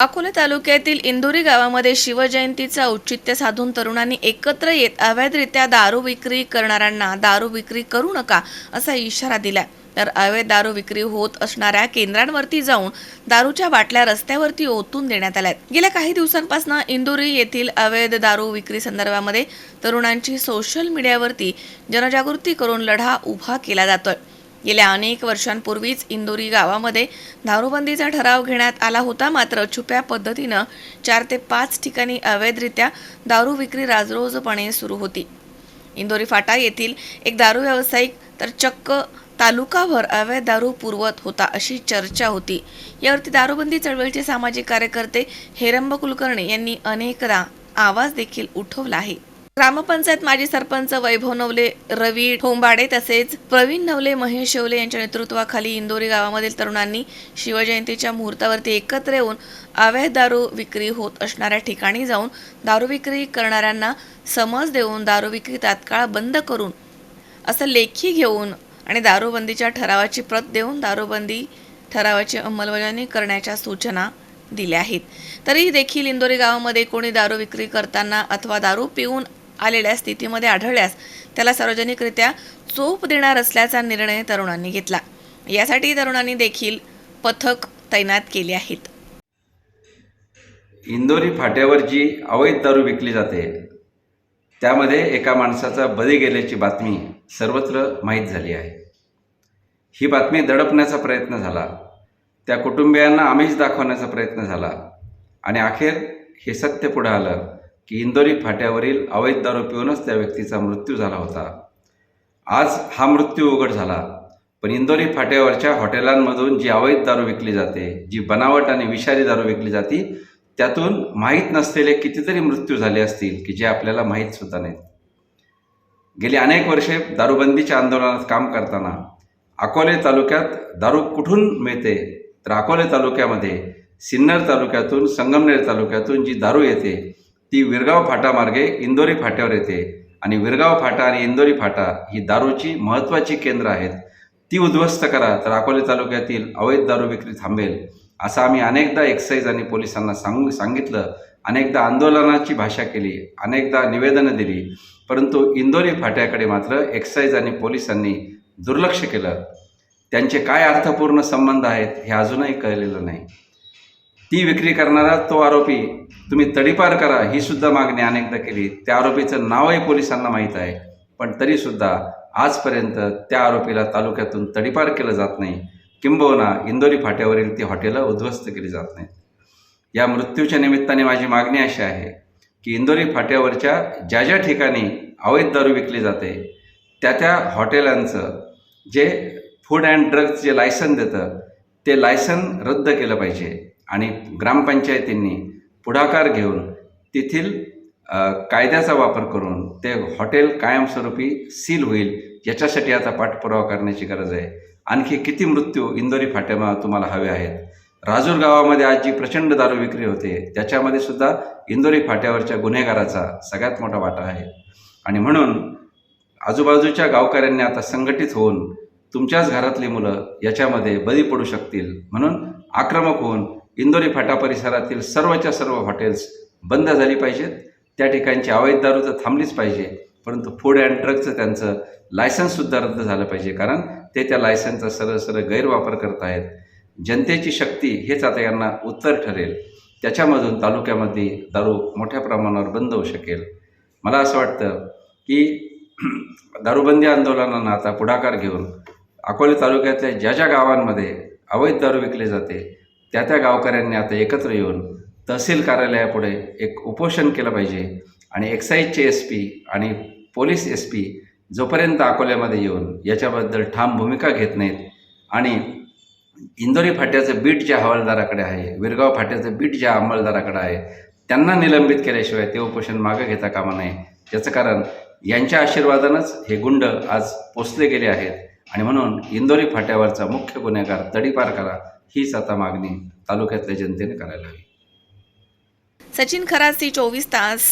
अकोले तालुक्यातील इंदोरी गावामध्ये शिवजयंतीचं औचित्य साधून तरुणांनी एकत्र येत अवैधरित्या दारू विक्री करणाऱ्यांना दारू विक्री करू नका असा इशारा दिला तर अवैध दारू विक्री होत असणाऱ्या केंद्रांवरती जाऊन दारूच्या बाटल्या रस्त्यावरती ओतून देण्यात आल्या गेल्या काही दिवसांपासून इंदोरी येथील अवैध दारू विक्री संदर्भामध्ये तरुणांची सोशल मीडियावरती जनजागृती करून लढा उभा केला जातोय. गेल्या अनेक वर्षांपूर्वीच इंदोरी गावामध्ये दारूबंदीचा ठराव घेण्यात आला होता. मात्र छुप्या पद्धतीनं चार ते पाच ठिकाणी अवैधरित्या दारू विक्री राजरोजपणे सुरू होती. इंदोरी फाटा येथील एक दारू व्यावसायिक तर चक्क तालुकाभर अवैध दारू पुरवत होता अशी चर्चा होती. यावरती दारूबंदी चळवळीचे सामाजिक कार्यकर्ते हेरंब कुलकर्णी यांनी अनेकदा आवाज देखील उठवला आहे. ग्रामपंचायत माजी सरपंच वैभव नवले रवी ठोंबाडे तसेच प्रवीण नवले महेश शेवले यांच्या नेतृत्वाखाली इंदोरी गावामधील तरुणांनी शिवजयंतीच्या मुहूर्तावरती एकत्र येऊन अवैध दारू विक्री होत असणाऱ्या ठिकाणी जाऊन दारू विक्री करणाऱ्यांना समज देऊन दारू विक्री तात्काळ बंद करून असं लेखी घेऊन आणि दारूबंदीच्या ठरावाची प्रत देऊन दारूबंदी ठरावाची अंमलबजावणी करण्याच्या सूचना दिल्या आहेत. तरी देखील इंदोरी गावामध्ये कोणी दारू विक्री करताना अथवा दारू पिऊन आलेल्या स्थितीमध्ये आढळल्यास त्याला सार्वजनिकरित्या चोप देणार असल्याचा निर्णय तरुणांनी घेतला. यासाठी तरुणांनी देखील पथक तैनात केले आहेत. इंदोरी फाट्यावर जी अवैध दारू विकली जाते त्यामध्ये एका माणसाचा बळी गेल्याची बातमी सर्वत्र माहीत झाली आहे. ही बातमी दडपण्याचा प्रयत्न झाला. त्या कुटुंबियांना आमिष दाखवण्याचा प्रयत्न झाला. आणि अखेर हे सत्य पुढं आलं. की इंदोरी फाट्यावरील अवैध दारू पिऊनच त्या व्यक्तीचा मृत्यू झाला होता. आज हा मृत्यू उघड झाला. पण इंदोरी फाट्यावरच्या हॉटेलांमधून जी अवैध दारू विकली जाते जी बनावट आणि विषारी दारू विकली जाते त्यातून माहीत नसलेले कितीतरी मृत्यू झाले असतील की जे आपल्याला माहीत सुद्धा नाहीत. गेली अनेक वर्षे दारूबंदीच्या आंदोलनात काम करताना अकोले तालुक्यात दारू कुठून मिळते तर अकोले तालुक्यामध्ये सिन्नर तालुक्यातून संगमनेर तालुक्यातून जी दारू येते ती विरगाव फाटामार्गे इंदोरी फाट्यावर येते. आणि विरगाव फाटा आणि इंदोरी फाटा ही दारूची महत्त्वाची केंद्र आहेत. ती उद्ध्वस्त करा तर अकोले तालुक्यातील अवैध दारू विक्री थांबेल असं आम्ही अनेकदा एक्साईज आणि पोलिसांना सांगू सांगितलं. अनेकदा आंदोलनाची भाषा केली अनेकदा निवेदनं दिली परंतु इंदोरी फाट्याकडे मात्र एक्साईज आणि पोलिसांनी दुर्लक्ष केलं. त्यांचे काय अर्थपूर्ण संबंध आहेत हे अजूनही कळलेलं नाही. ती विक्री करणारा तो आरोपी तुम्ही तडीपार करा ही सुद्धा मागणी अनेकदा केली. त्या आरोपीचं नावही पोलिसांना माहीत आहे पण तरीसुद्धा आजपर्यंत त्या आरोपीला तालुक्यातून तडीपार केलं जात नाही. किंबहुना इंदोरी फाट्यावरील ती हॉटेलं उद्ध्वस्त केली जात नाहीत या मृत्यूच्या निमित्ताने माझी मागणी अशी आहे की इंदोरी फाट्यावरच्या ज्या ज्या ठिकाणी अवैध दारू विकली जाते त्या त्या हॉटेलांचं जे फूड अँड ड्रग्ज जे लायसन देतं ते लायसन रद्द केलं पाहिजे. आणि ग्रामपंचायतींनी पुढाकार घेऊन तेथील कायद्याचा वापर करून ते हॉटेल कायमस्वरूपी सील होईल याच्यासाठी आता पाठपुरावा करण्याची गरज आहे. आणखी किती मृत्यू इंदोरी फाट्यामा तुम्हाला हवे आहेत? राजूर गावामध्ये आज जी प्रचंड दारू विक्री होते त्याच्यामध्ये सुद्धा इंदोरी फाट्यावरच्या गुन्हेगाराचा सगळ्यात मोठा वाटा आहे. आणि म्हणून आजूबाजूच्या गावकऱ्यांनी आता संघटित होऊन तुमच्याच घरातली मुलं याच्यामध्ये बळी पडू शकतील म्हणून आक्रमक होऊन इंदोरी फाटा परिसरातील सर्वच्या सर्व हॉटेल्स बंद झाली पाहिजेत. त्या ठिकाणची अवैध दारू तर थांबलीच पाहिजे. परंतु फूड अँड ड्रगचं त्यांचं लायसन्ससुद्धा रद्द झालं पाहिजे. कारण ते त्या लायसन्सचा सरळ सरळ गैरवापर करत आहेत जनतेची शक्ती हेच आता यांना उत्तर ठरेल. त्याच्यामधून तालुक्यामध्ये दारू मोठ्या प्रमाणावर बंद होऊ शकेल. मला असं वाटतं की दारूबंदी आंदोलनानं आता पुढाकार घेऊन अकोले तालुक्यातल्या ज्या ज्या गावांमध्ये अवैध दारू विकले जाते त्या त्या गावकऱ्यांनी आता एकत्र येऊन तहसील कार्यालयापुढे एक उपोषण केलं पाहिजे आणि एक्साईजचे एस पी आणि पोलीस एस पी जोपर्यंत अकोल्यामध्ये येऊन याच्याबद्दल ठाम भूमिका घेत नाहीत आणि इंदोरी फाट्याचं बीट ज्या हवालदाराकडे आहे विरगाव फाट्याचं बीट ज्या अंमलदाराकडे आहे त्यांना निलंबित केल्याशिवाय ते उपोषण मागं घेता कामा नये. याचं कारण यांच्या आशीर्वादानंच हे गुंड आज पोचले गेले आहेत. आणि म्हणून इंदोरी फाट्यावरचा मुख्य गुन्हेगार तडीपार करा. हीच आता मागणी तालुक्यातल्या जनतेने करायला हवी. सचिन खरासी चोवीस तास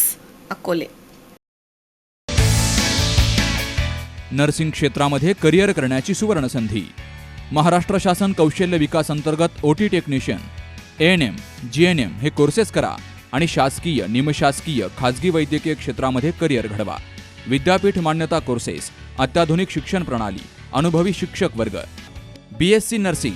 अकोले. नर्सिंग क्षेत्रामध्ये करिअर करण्याची सुवर्णसंधी. महाराष्ट्र शासन कौशल्य विकास अंतर्गत OT technician A N M G N M courses करा आणि शासकीय निमशासकीय खाजगी वैद्यकीय क्षेत्रामध्ये करिअर घडवा. विद्यापीठ मान्यता कोर्सेस अत्याधुनिक शिक्षण प्रणाली अनुभवी शिक्षक वर्ग. B S C nursing